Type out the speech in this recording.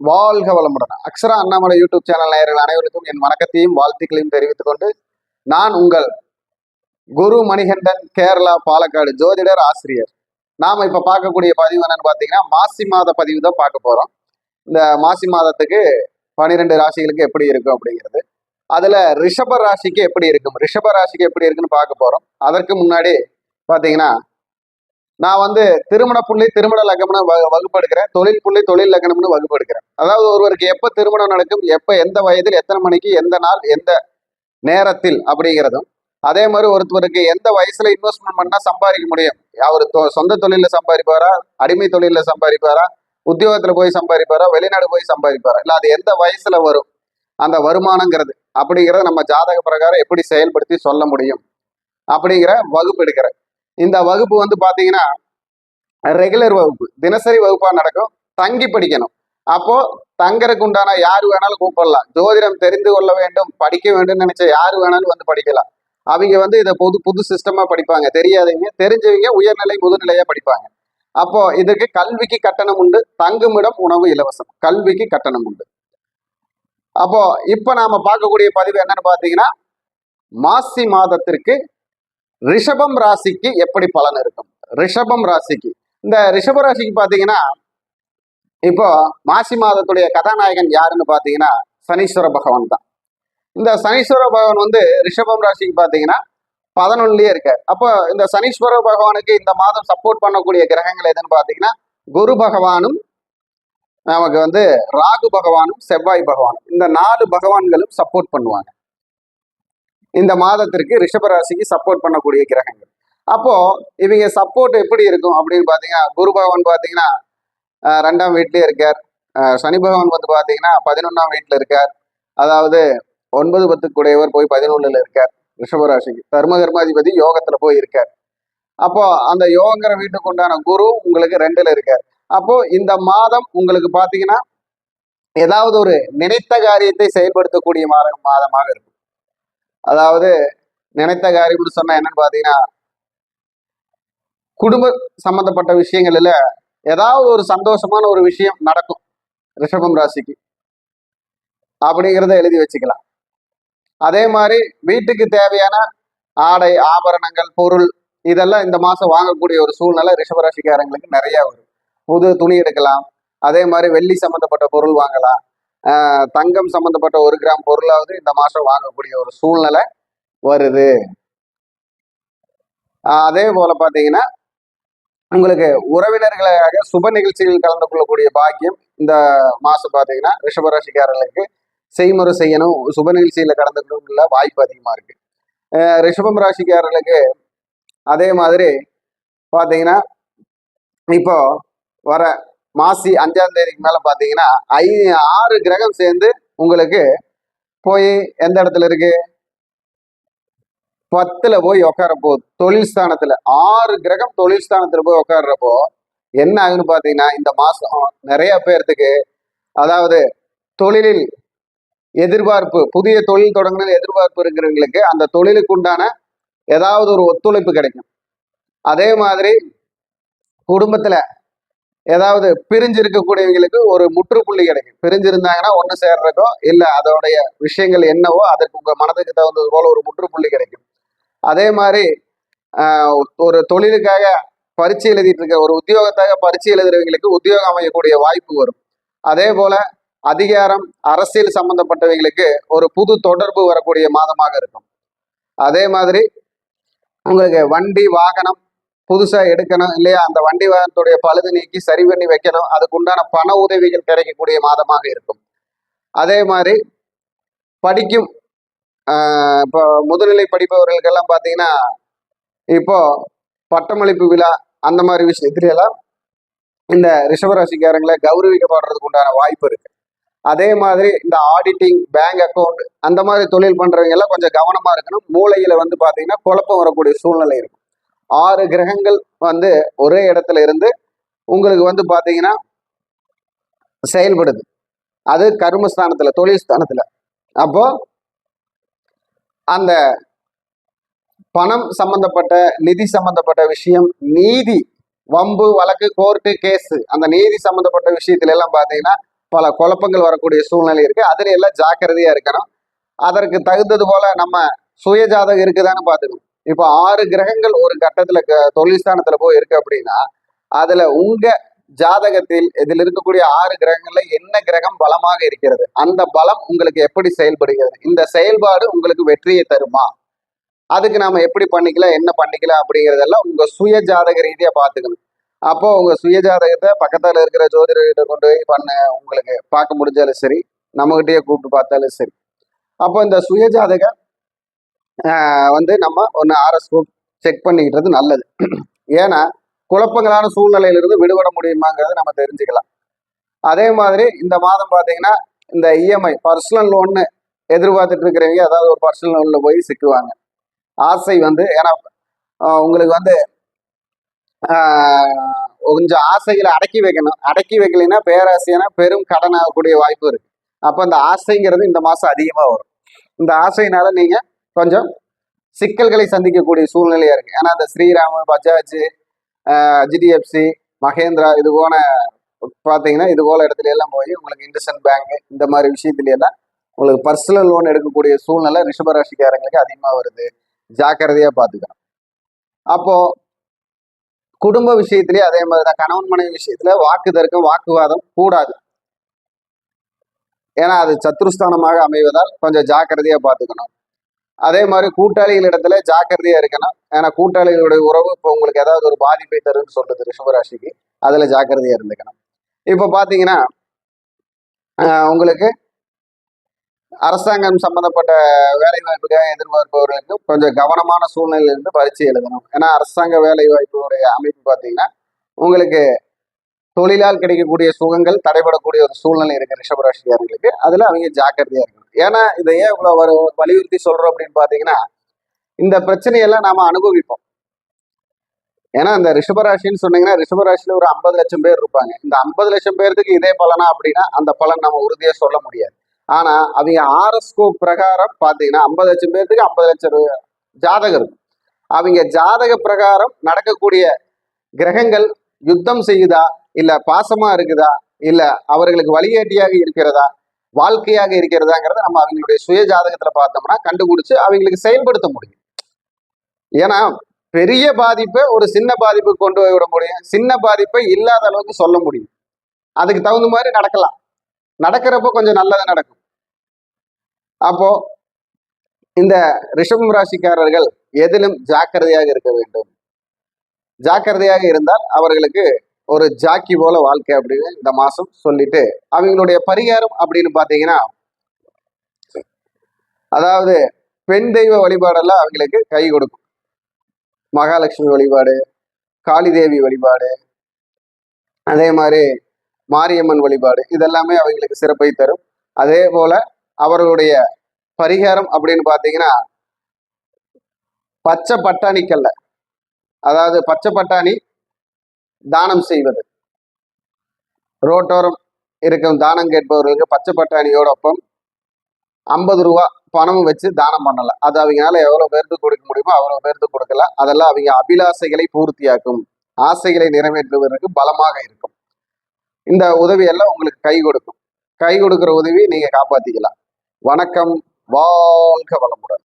வாழ்க வளமுடன். Akshara Annamalai YouTube channel நேயர்கள் அனைவருக்கும் என் வணக்கத்தையும் வாழ்த்துக்களையும் தெரிவித்துக் கொண்டு நான் உங்கள் குரு மணிகண்டன் கேரளா பாலக்காடு ஜோதிடர் ஆசிரியர். நாம இப்ப பார்க்கக்கூடிய பதிவு என்னன்னு பாத்தீங்கன்னா மாசி மாத பதிவு தான் பார்க்க போறோம். இந்த மாசி மாதத்துக்கு பனிரெண்டு ராசிகளுக்கு எப்படி இருக்கும் அப்படிங்கிறது. அதுல ரிஷப ராசிக்கு எப்படி இருக்கும்? ரிஷப ராசிக்கு எப்படி இருக்குன்னு பார்க்க போறோம். அதற்கு முன்னாடி பாத்தீங்கன்னா நான் வந்து திருமண புள்ளி திருமண லக்னம்னு வ- வகுப்பு எடுக்கிறேன் தொழில் புள்ளி தொழில் லக்னம்னு வகுப்பு எடுக்கிறேன் அதாவது ஒருவருக்கு எப்ப திருமணம் நடக்கும் எப்ப எந்த வயதில் எத்தனை மணிக்கு எந்த நாள் எந்த நேரத்தில் அப்படிங்கிறதும். அதே மாதிரி ஒருத்தருக்கு எந்த வயசுல இன்வெஸ்ட்மெண்ட் பண்ணா சம்பாதிக்க முடியும். அவர் தொ- சொந்த தொழில சம்பாதிப்பாரா? அடிமை தொழில சம்பாதிப்பாரா? உத்தியோகத்துல போய் சம்பாதிப்பாரா? வெளிநாடு போய் சம்பாதிப்பாரா? இல்ல அது எந்த வயசுல வரும்? அந்த வருமானங்கிறது அப்படிங்கிறத நம்ம ஜாதக பிரகாரம் எப்படி செயல்படுத்தி சொல்ல முடியும்? அப்படிங்கிற வகுப்பு எடுக்கிறேன் இந்த வகுப்பு வந்து பாத்தீங்கன்னா ரெகுலர் வகுப்பு. தினசரி வகுப்பா நடக்கும். தங்கி படிக்கணும். அப்போ தங்கறதுக்கு உண்டான யார் வேணாலும் கூப்பிடலாம். ஜோதிடம் தெரிந்து கொள்ள வேண்டும் படிக்க வேண்டும் நினைச்ச யார் வேணாலும் வந்து படிக்கலாம். அவங்க வந்து இதை புது புது சிஸ்டமா படிப்பாங்க. தெரியாதவங்க தெரிஞ்சவங்க உயர்நிலை முதுநிலையா படிப்பாங்க. அப்போ இதற்கு கல்விக்கு கட்டணம் உண்டு தங்குமிடம் உணவு இலவசம். கல்விக்கு கட்டணம் உண்டு. அப்போ இப்ப நாம பார்க்கக்கூடிய பதிவு என்னன்னு பாத்தீங்கன்னா மாசி மாதத்திற்கு ரிஷபம் ராசிக்கு எப்படி பலன் இருக்கும்? ரிஷபம் ராசிக்கு. இந்த ரிஷப ராசிக்கு பாத்தீங்கன்னா இப்போ மாசி மாதத்துடைய கதாநாயகன் யாருன்னு பாத்தீங்கன்னா சனீஸ்வர பகவான் தான். இந்த சனீஸ்வர பகவான் வந்து ரிஷபம் ராசிக்கு பாத்தீங்கன்னா பதினொன்னுலயே இருக்கார். அப்போ இந்த சனீஸ்வர பகவானுக்கு இந்த மாதம் சப்போர்ட் பண்ணக்கூடிய கிரகங்கள் எதுன்னு பாத்தீங்கன்னா குரு பகவானும் நமக்கு வந்து ராகு பகவானும் செவ்வாய் பகவானும். இந்த நாலு பகவான்களும் சப்போர்ட் பண்ணுவாங்க. இந்த மாதத்திற்கு ரிஷபராசிக்கு சப்போர்ட் பண்ணக்கூடிய கிரகங்கள். அப்போ இவங்க சப்போர்ட் எப்படி இருக்கும் அப்படின்னு பாத்தீங்கன்னா குரு பகவான் பாத்தீங்கன்னா ரெண்டாம் வீட்லயே இருக்கார். சனி பகவான் வந்து பாத்தீங்கன்னா பதினொன்றாம் வீட்டுல இருக்கார். அதாவது ஒன்பது பத்துக்குடையவர் போய் பதினொன்னுல இருக்கார் ரிஷபராசிக்கு. தர்ம கர்மாதிபதி யோகத்துல போய் இருக்கார். அப்போ அந்த யோகங்கிற வீட்டுக்கு உண்டான குரு உங்களுக்கு ரெண்டுல இருக்கார். அப்போ இந்த மாதம் உங்களுக்கு பாத்தீங்கன்னா ஏதாவது ஒரு நினைத்த காரியத்தை செயல்படுத்தக்கூடிய மாதமாக இருக்கும். அதாவது நினைத்த காரியம்னு சொன்னா என்னன்னு பாத்தீங்கன்னா குடும்ப சம்பந்தப்பட்ட விஷயங்கள்ல ஏதாவது ஒரு சந்தோஷமான ஒரு விஷயம் நடக்கும் ரிஷபம் ராசிக்கு. அப்படிங்கிறத எழுதி வச்சுக்கலாம். அதே மாதிரி வீட்டுக்கு தேவையான ஆடை ஆபரணங்கள் பொருள் இதெல்லாம் இந்த மாசம் வாங்கக்கூடிய ஒரு சூழ்நிலை ரிஷபராசிக்காரங்களுக்கு நிறைய வரும். புது துணி எடுக்கலாம் அதே மாதிரி வெள்ளி சம்பந்தப்பட்ட பொருள் வாங்கலாம். தங்கம் சம்பந்தப்பட்ட ஒரு கிராம் பொருளாவது இந்த மாதம் வாங்கக்கூடிய ஒரு சூழ்நிலை வருது. அதே போல பார்த்தீங்கன்னா உங்களுக்கு உறவினர்களாக சுப நிகழ்ச்சிகளில் கலந்து கொள்ளக்கூடிய பாக்கியம் இந்த மாசம் பார்த்தீங்கன்னா ரிஷபராசிக்காரர்களுக்கு செய்முறை செய்யணும். சுப நிகழ்ச்சியில் கலந்து கொள்ள வாய்ப்பு அதிகமாக இருக்கு. ரிஷபம் ராசிக்காரர்களுக்கு அதே மாதிரி பார்த்தீங்கன்னா இப்போ வர மாசி அஞ்சாம் தேதிக்கு மேல பாத்தீங்கன்னா ஐ ஆறு கிரகம் சேர்ந்து உங்களுக்கு போய் எந்த இடத்துல இருக்கு? பத்துல போய் உட்கார போகுது தொழில் ஸ்தானத்துல. ஆறு கிரகம் தொழில் ஸ்தானத்துல போய் உட்கார்றப்போ என்ன ஆகுன்னு பாத்தீங்கன்னா இந்த மாசம் நிறைய பேர்த்துக்கு அதாவது தொழிலில் எதிர்பார்ப்பு புதிய தொழில் தொடங்கின எதிர்பார்ப்பு இருக்கிறவங்களுக்கு அந்த தொழிலுக்கு உண்டான ஏதாவது ஒரு ஒத்துழைப்பு கிடைக்கும். அதே மாதிரி குடும்பத்துல ஏதாவது பிரிஞ்சு இருக்கக்கூடியவங்களுக்கு ஒரு முற்றுப்புள்ளி கிடைக்கும். பிரிஞ்சிருந்தாங்கன்னா ஒன்று சேர்றதோ இல்லை அதோடைய விஷயங்கள் என்னவோ அதற்கு உங்கள் மனதுக்கு தகுந்தது போல ஒரு முற்றுப்புள்ளி கிடைக்கும். அதே மாதிரி ஒரு தொழிலுக்காக பரீட்சை எழுதிட்டு இருக்க ஒரு உத்தியோகத்தாக பரீட்சை எழுதுறவங்களுக்கு உத்தியோகம் அமையக்கூடிய வாய்ப்பு வரும். அதே போல அதிகாரம் அரசியல் சம்பந்தப்பட்டவங்களுக்கு ஒரு புது தொடர்பு வரக்கூடிய மாதமாக இருக்கும். அதே மாதிரி உங்களுக்கு வண்டி வாகனம் புதுசாக எடுக்கணும் இல்லையா? அந்த வண்டி வாகனத்துடைய பழுது நீக்கி சரி பண்ணி வைக்கணும். அதுக்கு உண்டான பண உதவிகள் கிடைக்கக்கூடிய மாதமாக இருக்கும். அதே மாதிரி படிக்கும் இப்போ முதுநிலை படிப்பவர்களுக்கெல்லாம் பார்த்தீங்கன்னா இப்போ பட்டமளிப்பு விழா அந்த மாதிரி விஷயத்துல எல்லாம் இந்த ரிஷபராசிக்காரங்களை கௌரவிக்கப்படுறதுக்கு உண்டான வாய்ப்பு இருக்கு. அதே மாதிரி இந்த ஆடிட்டிங் பேங்க் அக்கவுண்ட் அந்த மாதிரி தொழில் பண்றவங்க எல்லாம் கொஞ்சம் கவனமா இருக்கணும். மூளையில வந்து பாத்தீங்கன்னா குழப்பம் வரக்கூடிய சூழ்நிலை இருக்கும். ஆறு கிரகங்கள் வந்து ஒரே இடத்துல இருந்து உங்களுக்கு வந்து பாத்தீங்கன்னா செயல்படுது. அது கர்மஸ்தானத்தில் தொழில் ஸ்தானத்தில் அப்போ அந்த பணம் சம்பந்தப்பட்ட நிதி சம்பந்தப்பட்ட விஷயம் நீதி வம்பு வழக்கு கோர்ட்டு கேஸ் அந்த நீதி சம்பந்தப்பட்ட விஷயத்துல எல்லாம் பாத்தீங்கன்னா பல குழப்பங்கள் வரக்கூடிய சூழ்நிலை இருக்கு. அதுல எல்லாம் ஜாக்கிரதையா இருக்கணும். அதற்கு தகுந்தது போல நம்ம சுயஜாதகம் இருக்குதான்னு பார்த்துக்கணும் இப்போ ஆறு கிரகங்கள் ஒரு கட்டத்துல க- தொழில் ஸ்தானத்துல போய் இருக்கு அப்படின்னா அதுல உங்க ஜாதகத்தில் இதில் இருக்கக்கூடிய ஆறு கிரகங்கள்ல என்ன கிரகம் பலமாக இருக்கிறது? அந்த பலம் உங்களுக்கு எப்படி செயல்படுகிறது? இந்த செயல்பாடு உங்களுக்கு வெற்றியை தருமா? அதுக்கு நாம எப்படி பண்ணிக்கலாம் என்ன பண்ணிக்கலாம் அப்படிங்கறதெல்லாம் உங்க சுய ஜாதக ரீதியா பாத்துக்கணும் அப்போ உங்க சுய ஜாதகத்தை பக்கத்துல இருக்கிற ஜோதிடர்கிட்ட கொண்டு போய் பண்ண உங்களுக்கு பார்க்க முடிஞ்சாலும் சரி நம்மகிட்டயே கூப்பிட்டு பார்த்தாலும் சரி. அப்போ இந்த சுய ஜாதக வந்து நம்ம ஒன்று ஆர்எஸ்கோப் செக் பண்ணிக்கிட்டது நல்லது. ஏன்னா குழப்பங்களான சூழ்நிலையிலிருந்து விடுபட முடியுமாங்கிறத நம்ம தெரிஞ்சுக்கலாம். அதே மாதிரி இந்த மாதம் பார்த்தீங்கன்னா இந்த இஎம்ஐ பர்சனல் லோன்னு எதிர்பார்த்துட்டு இருக்கிறவங்க அதாவது ஒரு பர்சனல் லோனில் போய் சிக்குவாங்க. ஆசை வந்து ஏன்னா உங்களுக்கு வந்து கொஞ்சம் ஆசைகளை அடக்கி வைக்கணும். அடக்கி வைக்கலைன்னா பேராசையான பெரும் கடன் ஆகக்கூடிய வாய்ப்பு இருக்கு. அப்போ அந்த ஆசைங்கிறது இந்த மாதம் அதிகமாக வரும். இந்த ஆசையினால நீங்கள் கொஞ்சம் சிக்கல்களை சந்திக்கக்கூடிய சூழ்நிலையா இருக்கு. ஏன்னா அந்த ஸ்ரீராமு பஜாஜ் ஹெச்டிஎஃப்சி மகேந்திரா இது போன பார்த்தீங்கன்னா இது போல இடத்துல எல்லாம் போய் உங்களுக்கு இண்டஸ்இண்ட் பேங்க் இந்த மாதிரி விஷயத்துல எல்லாம் உங்களுக்கு பர்சனல் லோன் எடுக்கக்கூடிய சூழ்நிலை ரிஷபராசிக்காரங்களுக்கு அதிகமாக வருது. ஜாக்கிரதையாக பார்த்துக்கணும் அப்போ குடும்ப விஷயத்திலேயே அதே மாதிரி தான் கணவன் மனைவி விஷயத்துல வாக்கு தர்க்கம் வாக்குவாதம் கூடாது. ஏன்னா அது சத்ருஸ்தானமாக அமைவதால் கொஞ்சம் ஜாக்கிரதையாக பார்த்துக்கணும் அதே மாதிரி கூட்டாளிகள் இடத்துல ஜாக்கிரதையா இருக்கணும். ஏன்னா கூட்டாளிகளுடைய உறவு இப்போ உங்களுக்கு ஏதாவது ஒரு பாதிப்பை தரும்னு சொல்றது ரிஷபராசிக்கு. அதுல ஜாக்கிரதையா இருந்துக்கணும். இப்போ பாத்தீங்கன்னா ஆஹ் உங்களுக்கு அரசாங்கம் சம்பந்தப்பட்ட வேலை வாய்ப்புக்காக எதிர்பார்ப்பவர்களுக்கு கொஞ்சம் கவனமான சூழ்நிலையிலிருந்து பரீட்சை எழுதணும். ஏன்னா அரசாங்க வேலை வாய்ப்புடைய அமைப்பு பார்த்தீங்கன்னா உங்களுக்கு தொழிலால் கிடைக்கக்கூடிய சுகங்கள் தடைபடக்கூடிய ஒரு சூழ்நிலை இருக்கு ரிஷபராசிக்காரங்களுக்கு அதுல அவங்க ஜாக்கிரதையா இருக்கணும். ஏன்னா இதை ஏன் இவ்வளவு வரு வலியுறுத்தி சொல்றோம் அப்படின்னு பாத்தீங்கன்னா இந்த பிரச்சனையெல்லாம் நாம அனுபவிப்போம். ஏன்னா இந்த ரிஷபராசின்னு சொன்னீங்கன்னா ரிஷபராசியில ஒரு ஐம்பது லட்சம் பேர் இருப்பாங்க. இந்த ஐம்பது லட்சம் பேருக்கு இதே பலனா அப்படின்னா அந்த பலன் நம்ம உறுதியா சொல்ல முடியாது. ஆனா அவங்க ஆர்எஸ்கோ பிரகாரம் பாத்தீங்கன்னா ஐம்பது லட்சம் பேர்த்துக்கு ஐம்பது லட்சம் ஜாதகம் இருக்கும் அவங்க ஜாதக பிரகாரம் நடக்கக்கூடிய கிரகங்கள் யுத்தம் செய்யுதா? இல்ல பாசமா இருக்குதா? இல்ல அவர்களுக்கு வழிகாட்டியாக இருக்கிறதா? வாழ்க்கையாக இருக்கிறதாங்கிறத நம்ம அவங்களுடைய சுய ஜாதகத்துல பார்த்தோம்னா கண்டுபிடிச்சு அவங்களுக்கு செயல்படுத்த முடியும். ஏன்னா பெரிய பாதிப்பை ஒரு சின்ன பாதிப்பு கொண்டு போய் விட முடியும். சின்ன பாதிப்பை இல்லாத அளவுக்கு சொல்ல முடியும். அதுக்கு தகுந்த மாதிரி நடக்கலாம். நடக்கிறப்போ கொஞ்சம் நல்லது நடக்கும். அப்போ இந்த ரிஷபம் ராசிக்காரர்கள் எதிலும் ஜாக்கிரதையாக இருக்க வேண்டும். ஜாக்கிரதையாக இருந்தால் அவர்களுக்கு ஒரு ஜாக்கி போல வாழ்க்கை அப்படின்னு இந்த மாசம் சொல்லிட்டு அவங்களுடைய பரிகாரம் அப்படின்னு பாத்தீங்கன்னா அதாவது பெண் தெய்வ வழிபாடெல்லாம் அவங்களுக்கு கை கொடுக்கும். மகாலட்சுமி வழிபாடு காளி தேவி வழிபாடு அதே மாதிரி மாரியம்மன் வழிபாடு இதெல்லாமே அவங்களுக்கு சிறப்பை தரும். அதே போல அவர்களுடைய பரிகாரம் அப்படின்னு பார்த்தீங்கன்னா பச்சை பட்டாணிக்கல்ல. அதாவது பச்சை பட்டாணி தானம் செய்வது. ரோட்டோரம் இருக்கும் தானம் கேட்பவர்களுக்கு பச்சை பட்டாணியோட ஒப்பம் ஐம்பது ரூபா பணமும் வச்சு தானம் பண்ணலாம். அது அவங்களால எவ்வளவு பேருக்கு கொடுக்க முடியுமோ அவ்வளவு பேருக்கு கொடுக்கலாம். அதெல்லாம் அவங்க அபிலாசைகளை பூர்த்தியாக்கும். ஆசைகளை நிறைவேற்றுவதற்கு பலமாக இருக்கும். இந்த உதவியெல்லாம் உங்களுக்கு கை கொடுக்கும். கை கொடுக்கிற உதவி நீங்க காப்பாத்திக்கலாம். வணக்கம். வாழ்க வளமுடன்.